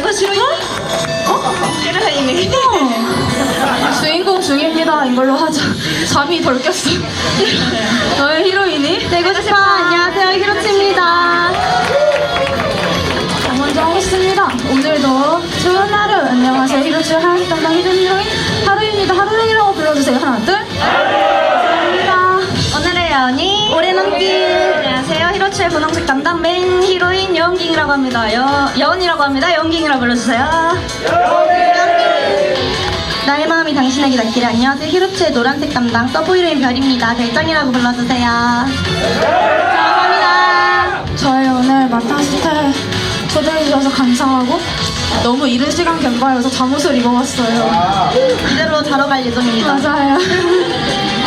이거 싫어요? 어? 싫어요. 주인공 중입니다. 이걸로 하자. 잠이 덜 깼어. 너의 히로인이? 되고 싶어. 안녕하세요. 히로치입니다. 자, 먼저 하겠습니다. 오늘도 좋은 하루. 안녕하세요. 히로츠 하얀 담당 히든 히로인 하루입니다. 하루이라고 불러주세요. 하나, 둘. 감사합니다. 오늘의 연이 오래 넘길. 안녕하세요. 히로츠의 분홍색 담당 메인 히로인 여 운깅이라고 합니다. 여, 여운이라고 합니다. 여운깅이라고 불러주세요. 나의 마음이 당신에게 닿기를 안녕하세요. 히로츠의 노란색 담당 서브 히로인 별입니다. 별장이라고 불러주세요. 감사합니다. 저희 오늘 마타스테 초대해주셔서 감사하고 너무 이른 시간 견과여서 잠옷을 입어봤어요. 이대로 자러 갈 예정입니다. 맞아요.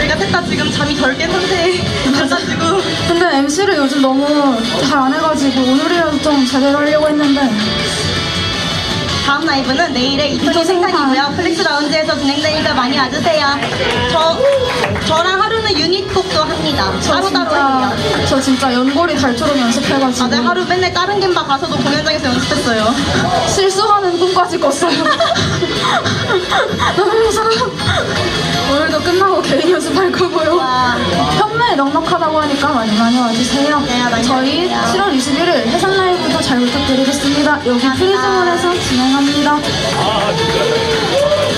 아, 저희가 셋다 지금 잠이 덜 깬 상태에 가가지고 근데 MC를 요즘 너무 잘 안 해가지고 오늘이라도 좀 제대로 하려고 했는데 다음 라이브는 내일의 생산. 생산이고요. 플렉스 라운지에서 진행되니까 많이 와주세요. 저 저랑 하루는 유닛 곡도 합니다. 저 따로따로 진짜 해요. 저 진짜 연골이 닳도록 연습해가지고 맞아요. 하루 맨날 다른 겜바 가서도 공연장에서 연습했어요. 실수하는 꿈까지 꿨어요. 너무 무서워. 연습할 거고요. 와. 현매 넉넉하다고 하니까 많이 많이 와주세요. 네, 많이 저희 와주세요. 7월 21일 해산 라이브도 잘 부탁드리겠습니다. 여기. 프리즘홀에서 진행합니다.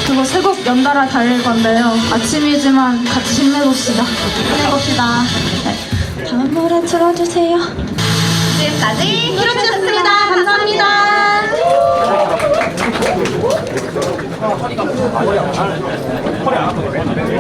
그거 세 곡 연달아 달릴 건데요. 아침이지만 같이 힘내봅시다. 힘내봅시다. 네. 다음 노래 틀어주세요. 지금까지 히로미였습니다. 감사합니다.